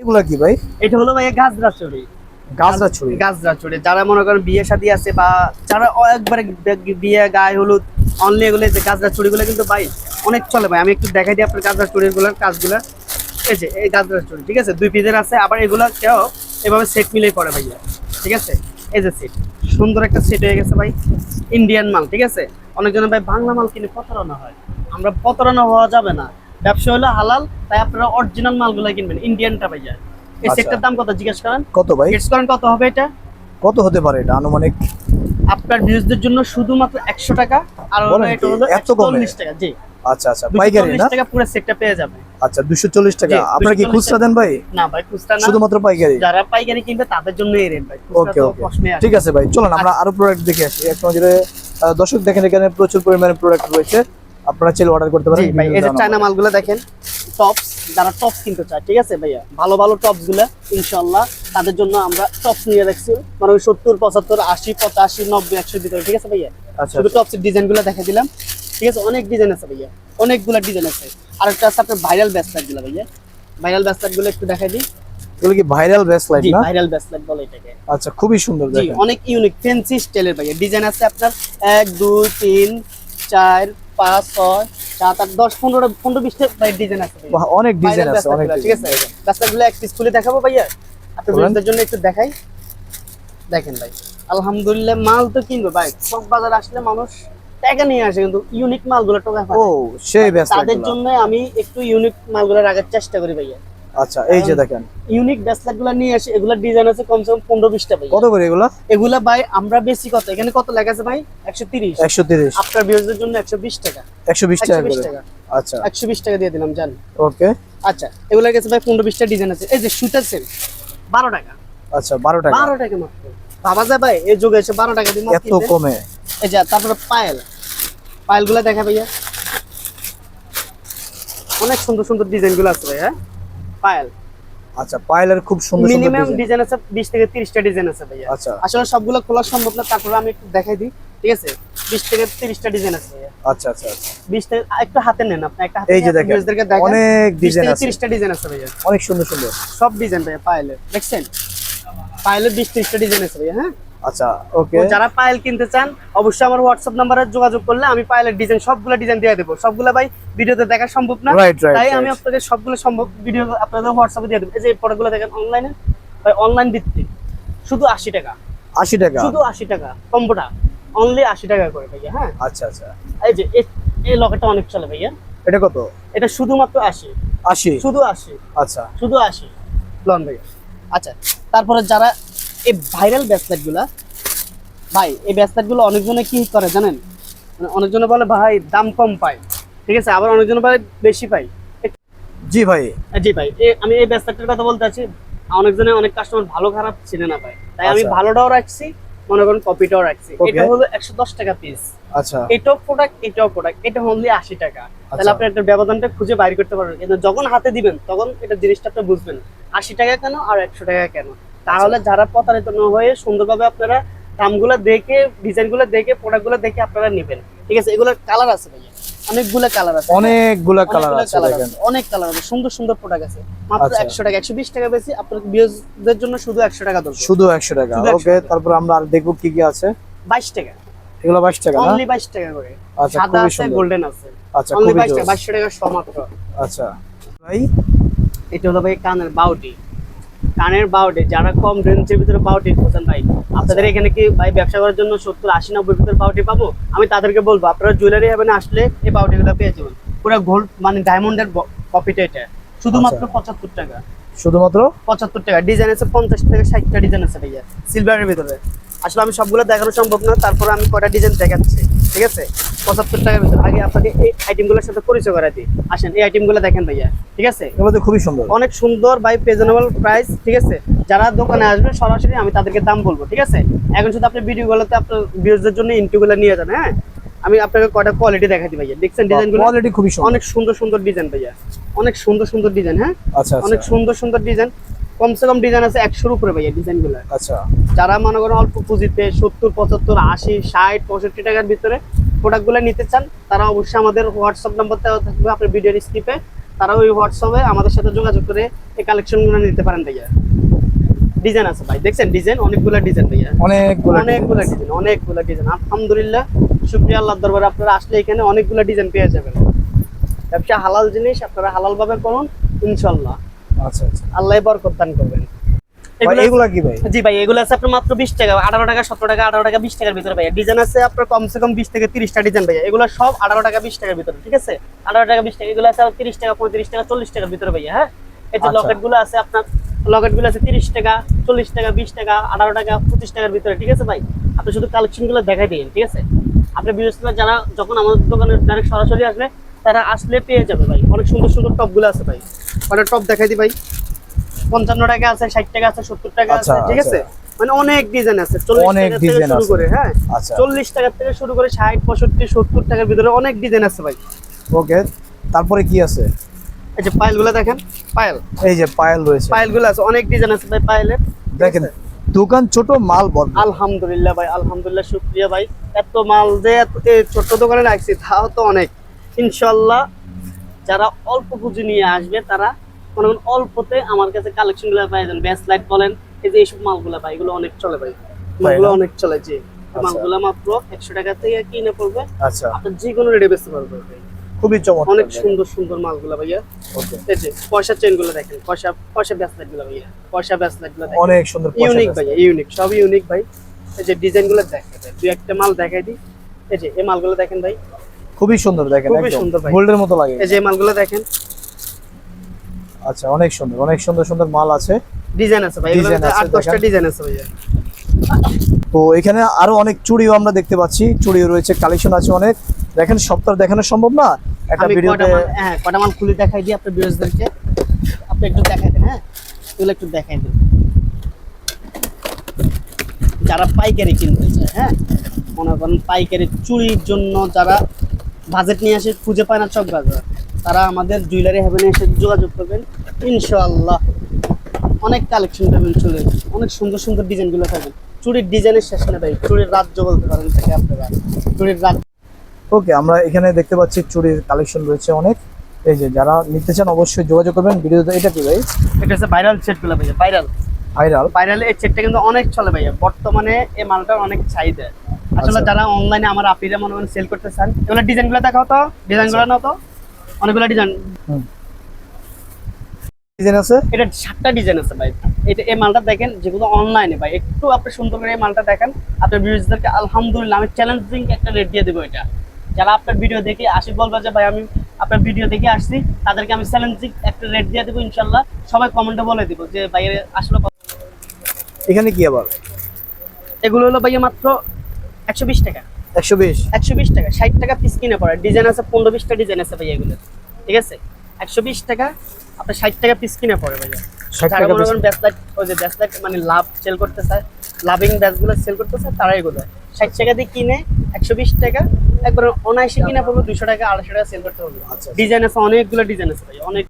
এগুলা কি ভাই? এটা হলো ভাই গাজরা চুড়ি গাছরা ছুরি। গাজরা চুড়ি যারা মনে করেন বিয়ে শাদী আছে বা যারা একবারে বিয়ে গায়ে হলুদ অনলি এগুলো যে চুড়িগুলো কিন্তু ভাই অনেক চলে ভাই। আমি একটু দেখাই দিই আপনার চুড়িগুলোর কাজগুলো। এই যে এই গাজরা চুড়ি ঠিক আছে? দুই পিসের আছে আবার এগুলো কেউ এভাবে সেট মিলেই পড়ে ভাইয়া ঠিক আছে? এই যে সেট সুন্দর একটা সেট হয়ে গেছে ভাই। ইন্ডিয়ান মাল ঠিক আছে? অনেকজন ভাই বাংলা মাল কিনে প্রতারণা হয়। আমরা প্রতারণা হওয়া যাবে না। ব্যবসা হলো হালাল তাই আপনারা অরিজিনাল মালগুলো কিনবেন ইন্ডিয়ানটা ভাইয়া। এই আচ্ছা। সেটটার দাম কত জিজ্ঞেস করেন? কত ভাই? গেটস করেন কত হবে এটা? কত হতে পারে এটা আনুমানিক? আপনার ভিউজদের জন্য শুধুমাত্র একশো টাকা আর এটা হলো এত কমে? চল্লিশ টাকা জি। আচ্ছা আচ্ছা পাইকারি 240 না? টাকা পুরো সেটটা পেয়ে যাবে। আচ্ছা দুশো চল্লিশ টাকা। আপনারা কি 240 খুচরা দেন ভাই? না ভাই খুচরা না। শুধুমাত্র পাইকারি? যারা পাইকারি কিনবে তাদের জন্য এই রেট ভাই। ওকে ওকে। ঠিক আছে ভাই চলুন আমরা আরও প্রোডাক্ট দেখে আসি। নজরে আহ, দর্শক দেখেন এখানে প্রচুর পরিমাণে প্রোডাক্ট রয়েছে। আপনারা চাইলে অর্ডার করতে পারেন ভাই এই যে চায়না। মালগুলো দেখেন টপস যারা টপস কিনতে চায় ঠিক আছে ভাইয়া? ভালো ভালো টপসগুলো ইনশাল্লাহ তাদের জন্য আমরা টপস নিয়ে রাখছি মানে ওই সত্তর পঁচাত্তর আশি পঁচাশি নব্বই একশোর ভিতরে ঠিক আছে ভাইয়া? আচ্ছা শুধু টপসের ডিজাইনগুলো দেখে দিলাম ঠিক আছে? অনেক ডিজাইন আছে ভাইয়া অনেকগুলো ডিজাইন আছে। আর একটা আছে আপনার ভাইরাল ব্যাসলাইটগুলো ভাইয়া। ভাইরাল ব্যাসলাইটগুলো একটু দেখাই দিই। এগুলো কি ভাইরাল ব্রেসলাইট জি না? ভাইরাল ব্যাসলাইট বলে এটাকে। আচ্ছা খুবই সুন্দর দেখেন। অনেক ইউনিক ফ্যান্সি স্টাইলের ভাইয়া। ডিজাইন আছে আপনার এক দুই তিন চার পাঁচ ছয় সাত আট দশ পনেরো পনেরো বিশটা ডিজাইন আছে অনেক ডিজাইন আছে অনেক ঠিক আছে? রাস্তাগুলো এক পিস খুলে দেখাবো ভাইয়া। আপনাদের জন্য একটু দেখাই। দেখেন ভাই আলহামদুলিল্লাহ মাল তো কিনবে ভাই। সব বাজার আসলে মানুষ টাকা নিয়ে আসে কিন্তু ইউনিক মালগুলো টাকা ও সেই তাদের জন্য আমি একটু ইউনিক মালগুলো রাখার চেষ্টা করি ভাইয়া। আচ্ছা এই যে দেখেন। ইউনিক ব্যাসলাইটগুলো নিয়ে আসি এগুলা ডিজাইন আছে কমসে কম পনেরো বিশটা ভাই। কত করে এগুলা? এগুলা ভাই আমরা বেশি কত? এখানে কত লেখা আছে ভাই? একশো তিরিশ। একশো তিরিশ। আপনার বিরোধীদের জন্য একশো বিশ টাকা। একশো বিশ টাকা আচ্ছা। একশো বিশ টাকা দিয়ে দিলাম জান। ওকে। আচ্ছা এগুলোর কাছে ভাই পনেরো বিশটা ডিজাইন আছে। এই যে সুতার সেল বারো টাকা। আচ্ছা বারো টাকা। বারো টাকা মাত্র। ভাবা যায় ভাই এই যুগে এসে বারো টাকা দিয়ে এত কমে। এই যে তারপরে পায়েল। পায়েলগুলা দেখা ভাইয়া। অনেক সুন্দর সুন্দর ডিজাইনগুলো আছে ভাই হ্যাঁ পায়েল। আচ্ছা পাইলের খুব সুন্দর মিনিমাম ডিজাইন আছে বিশ থেকে তিরিশটা ডিজাইন আছে ভাইয়া। আচ্ছা। আসলে সবগুলো খোলা সম্ভব না তারপরে আমি একটু দেখাই দিই ঠিক আছে? বিশ থেকে তিরিশটা ডিজাইন আছে ভাইয়া। আচ্ছা আচ্ছা আচ্ছা। বিশ থেকে একটু হাতে নেন আপনি একটা হাতে এই যে দেখেন অনেক ডিজাইন থেকে আছে। তিরিশটা ডিজাইন আছে ভাইয়া। অনেক সুন্দর সুন্দর। সব ডিজাইন ভাইয়া পায়েলের। দেখছেন? পায়েলের বিশ তিরিশটা ডিজাইন আছে ভাইয়া হ্যাঁ? আচ্ছা ওকে যারা পায়েল কিনতে চান অবশ্যই আমার হোয়াটসঅ্যাপ নাম্বারে যোগাযোগ করলে আমি পায়েলের ডিজাইন সবগুলো ডিজাইন দিয়ে দেবো। সবগুলো ভাই ভিডিওতে দেখা সম্ভব না। তাই আমি আপনাদের সবগুলো সম্ভব ভিডিও আপনাদের হোয়াটসঅ্যাপে দিয়ে দেবো। এই যে প্রোডাক্টগুলো দেখেন অনলাইনে ভাই অনলাইন ভিত্তিক। শুধু আশি টাকা। আশি টাকা। শুধু আশি টাকা। কম্বোটা। অনলি আশি টাকা করে ভাইয়া হ্যাঁ? আচ্ছা আচ্ছা। এই যে এই লকেটটা অনেক চলে ভাইয়া। এটা কত? এটা শুধুমাত্র আশি। আশি? শুধু আশি। আচ্ছা। শুধু আশি। লন ভাইয়া। আচ্ছা তারপরে যারা এই ভাইরাল ব্যাসলেটগুলা ভাই এই ব্যাসলেটগুলো অনেকজনে কি করে জানেন? মানে অনেকজনে বলে ভাই দাম কম পায় ঠিক আছে? আবার অনেকজনে বলে বেশি পাই। জি ভাই। জি ভাই আমি এই ব্যাসলেটের কথা বলতে আছি। অনেকজনে অনেক কাস্টমার ভালো খারাপ চিনে না পায় তাই আমি আচ্ছা। ভালোটাও রাখছি মনে করেন কপিটাও রাখছি। এটা হলো একশো দশ টাকা পিস আচ্ছা। এটাও প্রোডাক্ট এটাও প্রোডাক্ট এটা অনলি আশি টাকা। তাহলে আচ্ছা। আপনি একটা ব্যবধানটা খুঁজে বাইর করতে পারবেন। কিন্তু যখন হাতে দিবেন তখন এটা জিনিসটা আপনি বুঝবেন আশি টাকা কেন আর একশো টাকা কেন? তাহলে আচ্ছা। যারা প্রতারিত না হয়ে সুন্দরভাবে আপনারা দামগুলো দেখে ডিজাইনগুলো দেখে প্রোডাক্টগুলো দেখে আপনারা নেবেন। ঠিক আছে? এগুলোর কালার আছে ভাইয়া। অনেকগুলো কালার আছে। অনেকগুলা কালার আছে আছে, অনেক কালার আছে। সুন্দর সুন্দর প্রোডাক্ট আছে। মাত্র আচ্ছা। একশো টাকা একশো বিশ টাকা বেশি। জন্য শুধু একশো টাকা দেবো শুধু একশো টাকা। ওকে তারপর আমরা আর দেখব কি কি আছে। বাইশ টাকা। এগুলো বাইশ টাকা অনলি টাকা করে। আচ্ছা, সাদা আছে গোল্ডেন আছে। আচ্ছা অনলি খুবই বাইশ টাকা সমাত্র আচ্ছা। ভাই এটা হলো ভাই কানের বাউটি। কানের বাউটি যারা কম রেঞ্জের ভিতরে বাউটি খোঁজেন ভাই আপনাদের এখানে কি ভাই ব্যবসা করার জন্য সত্তর আশি নব্বই ভিতরে বাউটি পাবো? আমি তাদেরকে বলব আপনারা জুয়েলারি হেভেনে আসলে এই বাউটিগুলো পেয়ে যাবেন। পুরো গোল্ড মানে ডায়মন্ডের কপিটা এটা। শুধুমাত্র আচ্ছা। পঁচাত্তর টাকা। শুধুমাত্র? পঁচাত্তর টাকা। ডিজাইন আছে পঞ্চাশ থেকে ষাটটা ডিজাইন আছে ভাইয়া সিলভারের ভিতরে। আসলে আমি সবগুলো দেখানো সম্ভব না তারপরে আমি কয়টা ডিজাইন দেখাচ্ছি ঠিক আছে? পঁচাত্তর টাকার ভিতরে। আগে আপনাকে এই আইটেমগুলোর সাথে পরিচয় করা দিই। আসেন এই আইটেমগুলো দেখেন ভাইয়া ঠিক আছে? এগুলো তো খুবই সুন্দর। অনেক সুন্দর বাই রিজনেবল প্রাইস ঠিক আছে? যারা দোকানে আসবে সরাসরি আমি তাদেরকে দাম বলব ঠিক আছে? এখন শুধু আপনি ভিডিওগুলোতে আপনার ভিউজদের জন্য ইন্টুগুলো নিয়ে যান হ্যাঁ? আমি আপনাকে কয়টা কোয়ালিটি দেখাই দিই ভাইয়া দেখছেন ডিজাইনগুলো কোয়ালিটি খুবই সুন্দর। অনেক সুন্দর সুন্দর ডিজাইন ভাইয়া অনেক সুন্দর সুন্দর ডিজাইন হ্যাঁ? আচ্ছা আচ্ছা। অনেক সুন্দর সুন্দর ডিজাইন কমসে কম ডিজাইন আছে একশোর উপরে ভাইয়া ডিজাইনগুলো আচ্ছা। যারা মনে করেন অল্প পুঁজিতে সত্তর পঁচাত্তর আশি ষাট পঁয়ষট্টি টাকার ভিতরে প্রোডাক্ট প্রোডাক্টগুলো নিতে চান তারা অবশ্যই আমাদের হোয়াটসঅ্যাপ নাম্বার দেওয়া থাকবে আপনার ভিডিওর স্ক্রিপে তারা ওই হোয়াটসঅ্যাপে আমাদের সাথে যোগাযোগ করে এই কালেকশনগুলো নিতে পারেন ভাইয়া। ডিজাইন আছে ভাই দেখছেন ডিজাইন অনেকগুলো ডিজাইন ভাইয়া। অনেকগুলো অনেকগুলো ডিজাইন অনেকগুলো ডিজাইন আলহামদুলিল্লাহ শুক্রিয়া আল্লাহর দরবারে আপনারা আসলে এখানে অনেকগুলো ডিজাইন পেয়ে যাবেন। ব্যবসা হালাল জিনিস আপনারা হালাল ভাবে করুন ইনশাল্লাহ আচ্ছা আচ্ছা। আল্লাহ বরকত দান করবেন। এগুলা কি ভাই? জি ভাই এগুলো আছে আপনার মাত্র বিশ টাকা। আঠারো টাকা সতেরো টাকা আঠারো টাকা বিশ টাকার ভিতরে ভাইয়া। ডিজাইন আছে আপনার কমসে কম বিশ থেকে তিরিশটা ডিজাইন ভাইয়া। এগুলো সব আঠারো টাকা বিশ টাকার ভিতরে ঠিক আছে? আঠারো টাকা বিশ টাকা এগুলো আছে তিরিশ টাকা পঁয়ত্রিশ টাকা চল্লিশ টাকার ভিতরে ভাইয়া হ্যাঁ? এই যে আচ্ছা। লকেটগুলো আছে আপনার লকেটগুলো আছে তিরিশ টাকা চল্লিশ টাকা বিশ টাকা আঠারো টাকা পঁচিশ টাকার ভিতরে ঠিক আছে ভাই? আপনি শুধু কালেকশনগুলো দেখাই দিন ঠিক আছে? আপনি যারা যখন আমাদের দোকানে ডাইরেক্ট সরাসরি আসবে তারা আসলে পেয়ে যাবে ভাই। অনেক সুন্দর সুন্দর টপগুলো আছে ভাই। অনেক টপ দেখাই দি ভাই। পঞ্চান্ন টাকা আছে ষাট টাকা আছে সত্তর টাকা আছে আচ্ছা, ঠিক আছে? আচ্ছা। মানে অনেক ডিজাইন আছে অনেক টাকা থেকে শুরু করে হ্যাঁ? আচ্ছা। চল্লিশ টাকা থেকে শুরু করে ষাট পঁয়ষট্টি সত্তর টাকার ভিতরে অনেক ডিজাইন আছে ভাই। ওকে তারপরে কি আছে? এই যে পায়েলগুলো দেখেন পায়েল। এই যে পায়েল রয়েছে। পায়েল আছে অনেক ডিজাইন আছে ভাই পায়েলের দেখেন দোকান ছোট মাল বড়। আলহামদুলিল্লাহ ভাই আলহামদুলিল্লাহ শুক্রিয়া ভাই। এত মাল যে এত- ছোট্ট দোকানে রাখছি তাও তো অনেক। ইনশাল্লাহ যারা অল্প পুঁজি নিয়ে আসবে তারা মনে করেন অল্পতে আমার কাছে কালেকশনগুলো পাই যান ব্যাস লাইট বলেন এই যে এইসব মালগুলো ভাই এগুলো অনেক চলে ভাই। মালগুলো অনেক চলে জি। আচ্ছা। মালগুলো মাত্র একশো টাকা থেকে কিনে পড়বে। আচ্ছা। আপনার যে কোনো রেটে বেচতে পারবে খুবই চমৎকার অনেক সুন্দর সুন্দর মালগুলো ভাইয়া। এই যে পয়সা চেনগুলো দেখেন পয়সা পয়সা ব্যাসলাইটগুলো ভাইয়া। পয়সা ব্যাসলাইটগুলো অনেক সুন্দর পয়সা ইউনিক ভাইয়া ইউনিক সবই ইউনিক ভাই। এই যে ডিজাইনগুলো দেখেন। দুই একটা মাল দেখাই দিই। এই যে এই মালগুলো দেখেন ভাই। খুবই সুন্দর দেখেন খুবই একদম সুন্দর ভাই। গোল্ডের মতো লাগে। এই যে মালগুলো দেখেন। আচ্ছা অনেক সুন্দর অনেক সুন্দর সুন্দর মাল আছে। ডিজাইন আছে ভাই আছে, আট দশটা। ডিজাইন আছে ভাইয়া। তো এখানে আরও অনেক চুড়িও আমরা দেখতে পাচ্ছি চুড়িও রয়েছে কালেকশন আছে অনেক। দেখেন সপ্তাহ দেখানো সম্ভব না? একটা ভিডিওতে হ্যাঁ কটা মাল খুলে দেখাই দিই আপনার ভিউয়ার্সদেরকে। আপনি একটু দেখাই দেন হ্যাঁ? এগুলো একটু দেখাই দেন। যারা পাইকারি কিনতে চায় হ্যাঁ? মনে করেন পাইকারি চুরির জন্য যারা বাজেট নিয়ে আসে খুঁজে পায় না চক বাজার। তারা আমাদের জুয়েলারি হ্যাভেনে এসে যোগাযোগ করবেন। ইনশাআল্লাহ অনেক কালেকশন পাবেন চুলের অনেক সুন্দর সুন্দর ডিজাইনগুলো পাবেন। চুরির ডিজাইনের শেষ না ভাই। চুরির রাজ্য বলতে পারেন থেকে আপনারা। চুরির রাজ্য ওকে আমরা এখানে দেখতে পাচ্ছি চুরির কালেকশন রয়েছে অনেক। এই যে যারা নিতে চান অবশ্যই যোগাযোগ করবেন। ভিডিওতে এটা কি ভাই? এটা হচ্ছে ভাইরাল সেটগুলো ভাইয়া ভাইরাল ভাইরাল ভাইরাল এই সেটটা কিন্তু অনেক চলে ভাইয়া। বর্তমানে এই মালটার অনেক চাহিদা। আসলে আচ্ছা। যারা অনলাইনে আমার আপিরা মনে করেন সেল করতে চান এগুলো ডিজাইনগুলো দেখাও তো ডিজাইনগুলো নাও তো। অনেকগুলো ডিজাইন ডিজাইন আছে? এটা সাতটা ডিজাইন আছে ভাই। এটা এই মালটা দেখেন যেগুলো অনলাইনে ভাই একটু আপনি সুন্দর করে এই মালটা দেখেন আপনার ভিউজদেরকে আলহামদুলিল্লাহ আমি চ্যালেঞ্জিং একটা রেট দিয়ে দেবো এটা। যারা আপনার ভিডিও দেখে আসি বলবে যে ভাই আমি আপনার ভিডিও দেখে আসছি তাদেরকে আমি চ্যালেঞ্জিং একটা রেট দিয়ে দেবো ইনশাল্লাহ সবাই কমেন্টে বলে দিব যে ভাই আসলে এখানে কি আবার? এগুলো হলো ভাইয়া মাত্র একশো বিশ টাকা। একশো বিশ? একশো বিশ টাকা ষাট টাকা পিস কিনে পড়ে ডিজাইন আছে পনেরো বিশটা ডিজাইন আছে ভাইয়া এগুলো ঠিক আছে? একশো বিশ টাকা আপনার ষাট টাকা পিস কিনে পড়ে যারা মনে করেন ব্যাসলাইট ওই যে ব্যাসলাইট মানে লাভ সেল করতে চায় লাভিং ব্যাসগুলো সেল করতে চায় তারা এগুলো। ষাট টাকা দিয়ে কিনে একশো বিশ টাকা একবার অনায়াসে কিনে পড়বে দুশো টাকা আড়াইশো টাকা সেল করতে হবে। আচ্ছা। ডিজাইন আছে অনেকগুলো ডিজাইন আছে ভাই অনেক